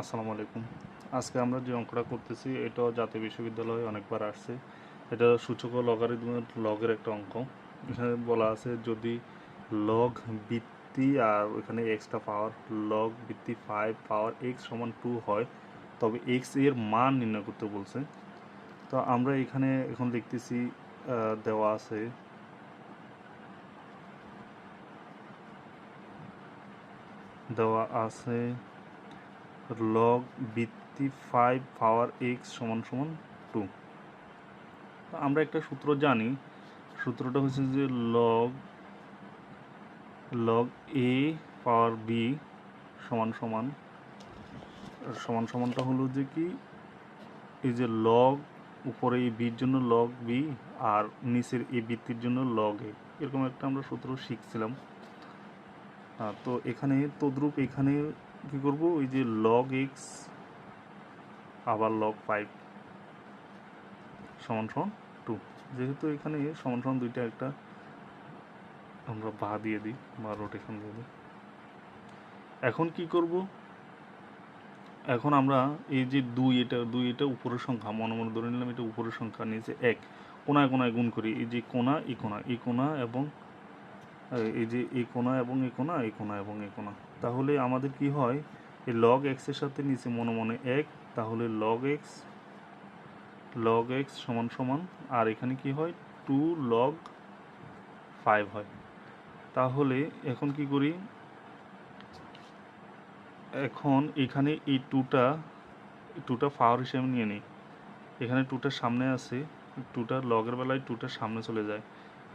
আসসালামু আলাইকুম। আজকে আমরা যে অঙ্কটা করতেছি, এটাও জাতীয় বিশ্ববিদ্যালয়ে অনেকবার আসছে। এটা সূচক ও লগারিদমের লগের একটা অঙ্ক। এখানে বলা আছে যদি লগ বৃত্তি আর ওইখানে এক্সট্রা পাওয়ার লগ বৃত্তি ফাইভ পাওয়ার এক্স সমান টু হয়, তবে এক্সের মান নির্ণয় করতে বলছে। তো আমরা এখানে এখন দেখতেছি দেওয়া আছে দেওয়া আছে লগ বৃত্তি ফাইভ পাওয়ার এক্স সমান সমান টু আমরা একটা সূত্র জানি, সূত্রটা হচ্ছে যে log log a power b সমান সমান সমান সমানটা হলো যে কি, এই যে লগ উপরে এই বির জন্য লগ বি আর নিচের এই বৃত্তির জন্য লগ এ এরকম একটা আমরা সূত্র শিখছিলাম। তো এখানে, তদ্রূপ এখানে কি করব? ওই যে লগ এক্স আবার লগ ফাইভ সমান সমান টু যেহেতু এখানে সমান সমান দুইটা একটা, আমরা বা দিয়ে দিই, বা রোটেশন দিয়ে দিই। এখন কি করব? এখন আমরা এই যে দুই, এটা দুই, এটা উপরের সংখ্যা, মনে মনে ধরে নিলাম, এটা উপরের সংখ্যা নিচে এক। কোনায় কোনায় গুণ করি, এই যে কোনা, এই কোনা এই কোনা এবং এই- যে এই কোনা এবং এই কোনা এই কোনা এবং এই কোনা তাহলে আমাদের কি হয়? এই লগ এক্সের সাথে নিচে মনে মনে এক, তাহলে লগ এক্স লগ এক্স সমান সমান, আর এখানে কি হয়? টু লগ ফাইভ হয়। তাহলে এখন কি করি? এখন এখানে এই টুটা টুটা পাওয়ার হিসেবে নিয়ে নিই। এখানে টুটার সামনে আছে টুটার লগের বেলায় টুটার সামনে চলে যায়।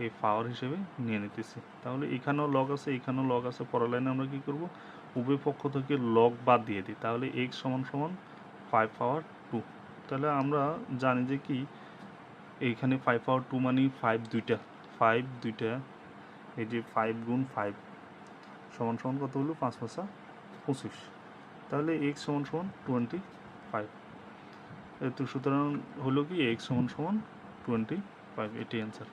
এই পাওয়ার হিসেবে নিয়ে নিতেছি। তাহলে এখানেও লগ আছে, এখানেও লগ আছে, পরের লাইনে আমরা কি করব? উভয় পক্ষ থেকে লগ বাদ দিয়ে দিই। তাহলে এক্স সমান সমান ফাইভ পাওয়ার টু তাহলে আমরা জানি যে কি এইখানে ফাইভ পাওয়ার টু মানে ফাইভ দুইটা। ফাইভ দুইটা, এই যে ফাইভ গুণ ফাইভ সমান সমান কত হলো? পাঁচ পাঁচা পঁচিশ। তাহলে এক্স সমান সমান টোয়েন্টি ফাইভ তো সুতরাং হলো কি এক্স সমান সমান টোয়েন্টি ফাইভ এটি অ্যান্সার